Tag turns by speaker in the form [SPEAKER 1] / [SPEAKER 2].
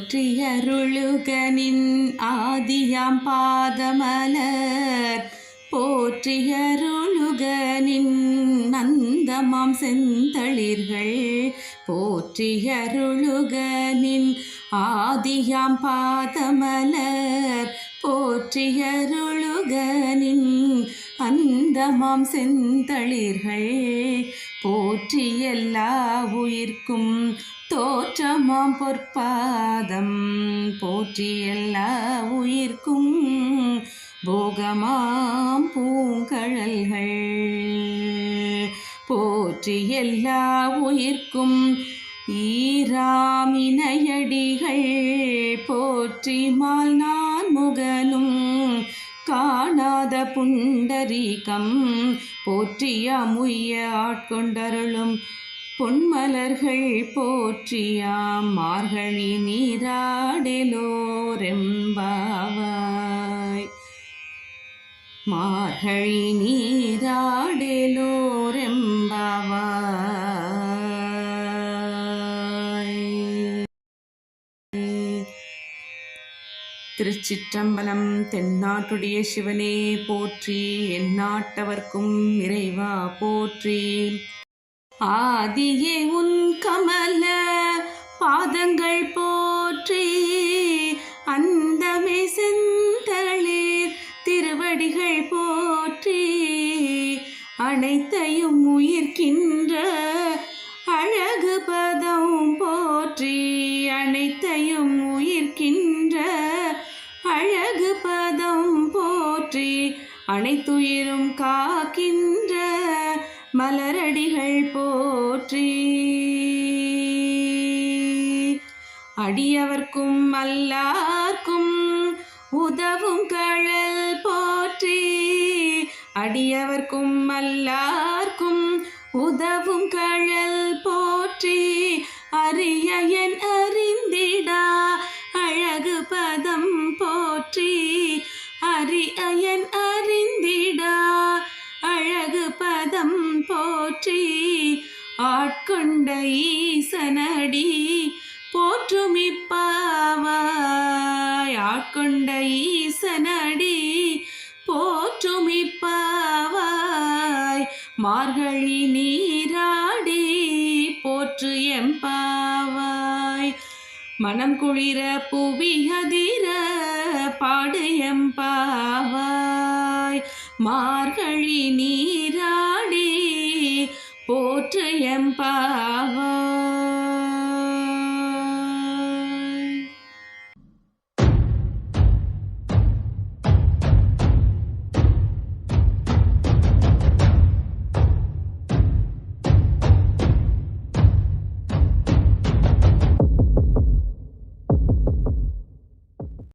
[SPEAKER 1] போற்றியருளுகனின் ஆதியாம் பாதமலர். போற்றியருளுகனின் நந்தமாம் செந்தளிர்கள். போற்றியருளுகனின் ஆதியாம் பாதமலர். போற்றியருளுகனின் அந்தமாம் செந்தளிர்கள். போற்றி எல்லா உயிர்க்கும் தோற்றமாம் பொற்பாதம். போற்றி எல்லா உயிர்க்கும் போகமாம் பூங்கழல்கள். போற்றி எல்லா உயிர்க்கும் ஈராமினையடிகள். போற்றி மால் நான் முகனும் காணாத புண்டரீகம். போற்றிய முய்ய ஆட்கொண்டருளும் பொன்மலர்கள் போற்றியாம் மார்கழி நீராடலோரெம்பாவாய். மார்கழி நீராடலோரெம்பாவாய். திருச்சிற்றம்பலம் தென்னாட்டுடைய சிவனே போற்றி எந்நாட்டவர்க்கும் இறைவா போற்றி. ஆதியே உன் கமல பாதங்கள் போற்றி அந்தமே செந்தளிர் திருவடிகள் போற்றி அனைத்தையும் உயிர்க்கின்ற அழகு பதம் போற்றி அனைத்தையும் உயிர்க்கின்ற அழகு பதம் போற்றி அனைத்துயிரும் காக்கின்ற மலரடிகள் அடியவர்க்கும் அல்லார்க்கும் உதவும் கழல் போற்றி. அடியவர்க்கும் அல்லார்க்கும் உதவும் கழல் போற்றி. அரிய என் அறிந்திடா அழகு பதம் போற்றி. அரியன் அறிந்திடா அழகு பதம் போற்றி. ஆட்கொண்ட ஈசனடி போற்றுமிப்பாவாய். ஆட்கொண்ட ஈசனடி போற்றுமிப்பாவாய். மார்கழி நீராடி போற்று எம்பாவாய். மனம் குளிர புவி அதிர பாடு எம்பாவாய். மார்கழி நீ